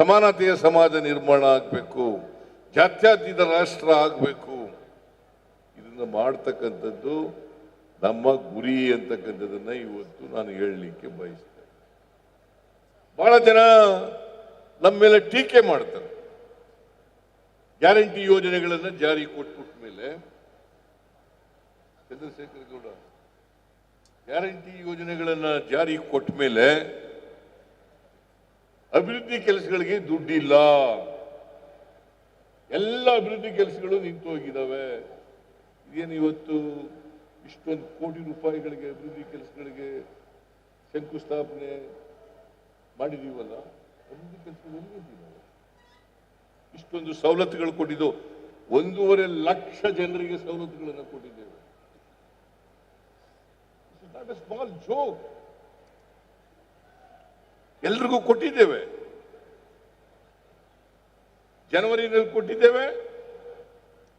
ಸಮಾನತೆಯ ಸಮಾಜ ನಿರ್ಮಾಣ ಆಗಬೇಕು, ಜಾತ್ಯತೀತ ರಾಷ್ಟ್ರ ಆಗಬೇಕು. ಇದನ್ನು ಮಾಡ್ತಕ್ಕಂಥದ್ದು ನಮ್ಮ ಗುರಿ ಅಂತಕ್ಕಂಥದ್ದನ್ನ ಇವತ್ತು ನಾನು ಹೇಳಲಿಕ್ಕೆ ಬಯಸ್ತೇನೆ. ಬಹಳ ಜನ ನಮ್ಮ ಮೇಲೆ ಟೀಕೆ ಮಾಡ್ತಾರೆ. ಗ್ಯಾರಂಟಿ ಯೋಜನೆಗಳನ್ನು ಜಾರಿ ಕೊಟ್ಬಿಟ್ಟ ಮೇಲೆ ಚಂದ್ರಶೇಖರ್ ಗೌಡ, ಗ್ಯಾರಂಟಿ ಯೋಜನೆಗಳನ್ನ ಜಾರಿ ಕೊಟ್ಟ ಮೇಲೆ ಅಭಿವೃದ್ಧಿ ಕೆಲಸಗಳಿಗೆ ದುಡ್ಡಿಲ್ಲ. ಎಲ್ಲ ಅಭಿವೃದ್ಧಿ ಕೆಲಸಗಳು ನಿಂತು ಹೋಗಿದ್ದಾವೆ ಏನು ಇವತ್ತು ಇಷ್ಟೊಂದು ಕೋಟಿ ರೂಪಾಯಿಗಳಿಗೆ ಅಭಿವೃದ್ಧಿ ಕೆಲಸಗಳಿಗೆ ಶಂಕುಸ್ಥಾಪನೆ ಮಾಡಿದೀವಲ್ಲ? ಅಭಿವೃದ್ಧಿ ಕೆಲಸಗಳು ಇಷ್ಟೊಂದು ಸವಲತ್ತುಗಳು ಕೊಟ್ಟಿದ್ದು ಒಂದೂವರೆ ಲಕ್ಷ ಜನರಿಗೆ ಸವಲತ್ತುಗಳನ್ನು ಕೊಟ್ಟಿದ್ದೇವೆ. ಸ್ಮಾಲ್ ಜೋಕ್ ಎಲ್ರಿಗೂ ಕೊಟ್ಟಿದ್ದೇವೆ. ಜನವರಿನಲ್ಲಿ ಕೊಟ್ಟಿದ್ದೇವೆ.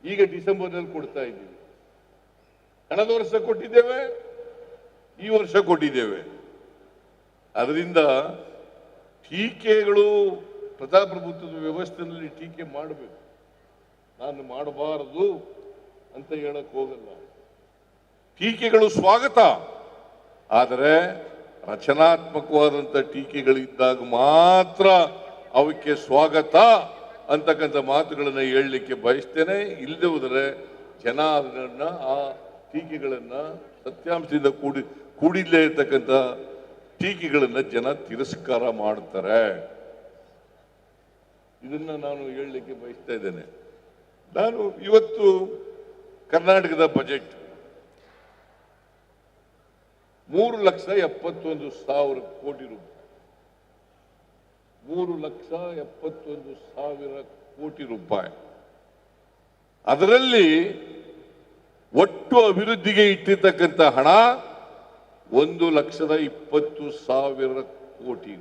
ಈಗ ಡಿಸೆಂಬರ್ನಲ್ಲಿ ಕೊಡ್ತಾ ಇದ್ದೀವಿ. ಕಳೆದ ವರ್ಷ ಕೊಟ್ಟಿದ್ದೇವೆ, ಈ ವರ್ಷ ಕೊಟ್ಟಿದ್ದೇವೆ. ಅದರಿಂದ ಟೀಕೆಗಳು ಪ್ರಜಾಪ್ರಭುತ್ವದ ವ್ಯವಸ್ಥೆಯಲ್ಲಿ ಟೀಕೆ ಮಾಡಬೇಕು. ನಾನು ಮಾಡಬಾರದು ಅಂತ ಹೇಳಕ್ ಹೋಗಲ್ಲ. ಟೀಕೆಗಳು ಸ್ವಾಗತ. ಆದರೆ ರಚನಾತ್ಮಕವಾದಂಥ ಟೀಕೆಗಳಿದ್ದಾಗ ಮಾತ್ರ ಅವಕ್ಕೆ ಸ್ವಾಗತ ಅಂತಕ್ಕಂಥ ಮಾತುಗಳನ್ನು ಹೇಳಲಿಕ್ಕೆ ಬಯಸ್ತೇನೆ. ಇಲ್ಲದೆ ಹೋದರೆ ಜನ ಅದನ್ನು ಆ ಟೀಕೆಗಳನ್ನು ಸತ್ಯಾಂಶದಿಂದ ಕೂಡಿ ಕೂಡಿಲ್ಲೇ ಇರ್ತಕ್ಕಂಥ ಟೀಕೆಗಳನ್ನು ಜನ ತಿರಸ್ಕಾರ ಮಾಡ್ತಾರೆ. ಇದನ್ನು ನಾನು ಹೇಳಲಿಕ್ಕೆ ಬಯಸ್ತಾ ಇದ್ದೇನೆ. ನಾನು ಇವತ್ತು ಕರ್ನಾಟಕದ ಬಜೆಟ್ ಮೂರು ಲಕ್ಷ ಎಪ್ಪತ್ತೊಂದು ಸಾವಿರ ಕೋಟಿ ರೂಪಾಯಿ. ಮೂರು ಲಕ್ಷ ಎಪ್ಪತ್ತೊಂದು ಸಾವಿರ ಕೋಟಿ ರೂಪಾಯಿ. ಅದರಲ್ಲಿ ಒಟ್ಟು ಅಭಿವೃದ್ಧಿಗೆ ಇಟ್ಟಿರ್ತಕ್ಕಂಥ ಹಣ ಒಂದು ಲಕ್ಷದ ಇಪ್ಪತ್ತು ಸಾವಿರ ಕೋಟಿ.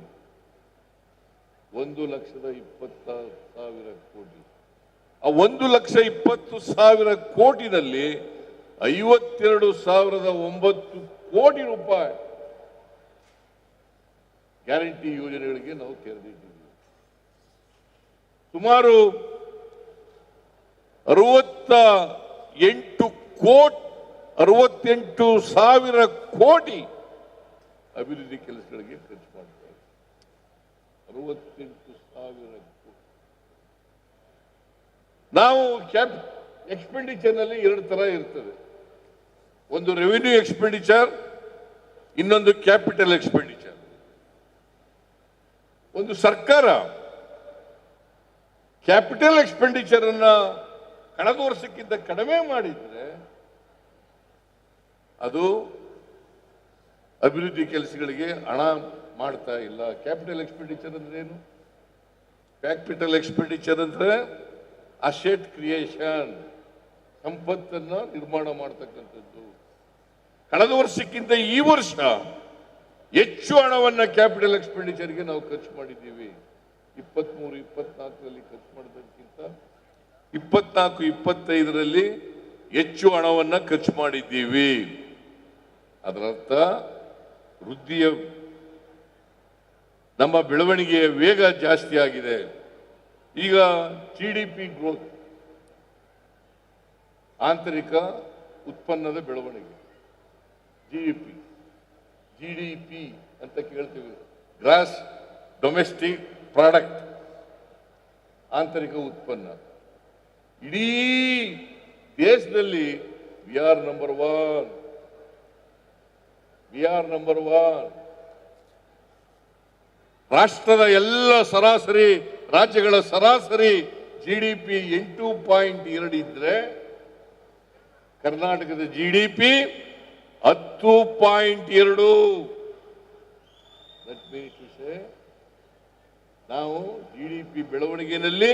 ಒಂದು ಲಕ್ಷದ ಇಪ್ಪತ್ತ ಸಾವಿರ ಕೋಟಿ. ಆ ಒಂದು ಲಕ್ಷ ಇಪ್ಪತ್ತು ಸಾವಿರ ಕೋಟಿನಲ್ಲಿ ಐವತ್ತೆರಡು ಸಾವಿರದ ಒಂಬತ್ತು ಕೋಟಿ ರೂಪಾಯಿ ಗ್ಯಾರಂಟಿ ಯೋಜನೆಗಳಿಗೆ ನಾವು ತೆರೆದಿದ್ದೀವಿ. ಸುಮಾರು ಅರವತ್ತ ಎಂಟು ಕೋಟಿ, ಅರವತ್ತೆಂಟು ಸಾವಿರ ಕೋಟಿ ಅಭಿವೃದ್ಧಿ ಕೆಲಸಗಳಿಗೆ ಖರ್ಚು ಮಾಡ್ತಾರೆ ಅರವತ್ತೆಂಟು ಸಾವಿರ ಕೋಟಿ. ನಾವು ಕ್ಯಾಪ್ ಎಕ್ಸ್ಪೆಂಡಿಚರ್ನಲ್ಲಿ ಎರಡು ತರ ಇರ್ತದೆ. ಒಂದು ರೆವಿನ್ಯೂ ಎಕ್ಸ್ಪೆಂಡಿಚರ್ ಇನ್ನೊಂದು ಕ್ಯಾಪಿಟಲ್ ಎಕ್ಸ್ಪೆಂಡಿಚರ್ ಒಂದು ಸರ್ಕಾರ ಕ್ಯಾಪಿಟಲ್ ಎಕ್ಸ್ಪೆಂಡಿಚರ್ ಅನ್ನ ಕಳೆದ ವರ್ಷಕ್ಕಿಂತ ಕಡಿಮೆ ಮಾಡಿದ್ರೆ ಅದು ಅಭಿವೃದ್ಧಿ ಕೆಲಸಗಳಿಗೆ ಹಣ ಮಾಡ್ತಾ ಇಲ್ಲ. ಕ್ಯಾಪಿಟಲ್ ಎಕ್ಸ್ಪೆಂಡಿಚರ್ ಅಂದ್ರೆ ಏನು? ಕ್ಯಾಪಿಟಲ್ ಎಕ್ಸ್ಪೆಂಡಿಚರ್ ಅಂದ್ರೆ ಅಸೆಟ್ ಕ್ರಿಯೇಷನ್ ಸಂಪತ್ತನ್ನ ನಿರ್ಮಾಣ ಮಾಡತಕ್ಕಂಥದ್ದು. ಕಳೆದ ವರ್ಷಕ್ಕಿಂತ ಈ ವರ್ಷ ಹೆಚ್ಚು ಹಣವನ್ನು ಕ್ಯಾಪಿಟಲ್ ಎಕ್ಸ್ಪೆಂಡಿಚರ್ಗೆ ನಾವು ಖರ್ಚು ಮಾಡಿದ್ದೀವಿ. ಇಪ್ಪತ್ತ್ಮೂರು ಇಪ್ಪತ್ನಾಲ್ಕರಲ್ಲಿ ಖರ್ಚು ಮಾಡಿದಕ್ಕಿಂತ ಇಪ್ಪತ್ನಾಲ್ಕು, ಇಪ್ಪತ್ತೈದರಲ್ಲಿ ಹೆಚ್ಚು ಹಣವನ್ನು ಖರ್ಚು ಮಾಡಿದ್ದೀವಿ. ಅದರರ್ಥ ವೃದ್ಧಿಯ ನಮ್ಮ ಬೆಳವಣಿಗೆಯ ವೇಗ ಜಾಸ್ತಿ ಆಗಿದೆ. ಈಗ ಜಿ ಡಿ ಪಿ ಗ್ರೋತ್ ಆಂತರಿಕ ಉತ್ಪನ್ನದ ಬೆಳವಣಿಗೆ. G D P G D P ಅಂತ ಕೇಳ್ತೀವಿ. ಗ್ರಾಸ್ ಡೊಮೆಸ್ಟಿಕ್ ಪ್ರಾಡಕ್ಟ್ ಆಂತರಿಕ ಉತ್ಪನ್ನ. ಇಡೀ ದೇಶದಲ್ಲಿ we are number one we are number one ರಾಷ್ಟ್ರದ ಎಲ್ಲ ಸರಾಸರಿ, ರಾಜ್ಯಗಳ ಸರಾಸರಿ ಜಿ ಡಿ ಪಿ ಎಂಟು ಪಾಯಿಂಟ್ ಎರಡು ಇದ್ರೆ ಕರ್ನಾಟಕದ ಜಿ ಡಿ ಪಿ ಹತ್ತು ಪಾಯಿಂಟ್ ಎರಡು. ನಾವು ಜಿ ಡಿ ಪಿ ಬೆಳವಣಿಗೆಯಲ್ಲಿ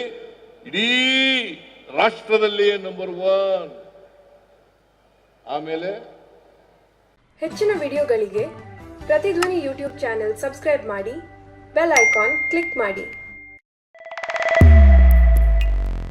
ಇಡೀ ರಾಷ್ಟ್ರದಲ್ಲಿಯೇ ನಂಬರ್ ಒನ್ ಆಮೇಲೆ ಹೆಚ್ಚಿನ ವಿಡಿಯೋಗಳಿಗೆ ಪ್ರತಿಧ್ವನಿ ಯೂಟ್ಯೂಬ್ ಚಾನೆಲ್ ಸಬ್ಸ್ಕ್ರೈಬ್ ಮಾಡಿ ಬೆಲ್ ಐಕಾನ್ ಕ್ಲಿಕ್ ಮಾಡಿ.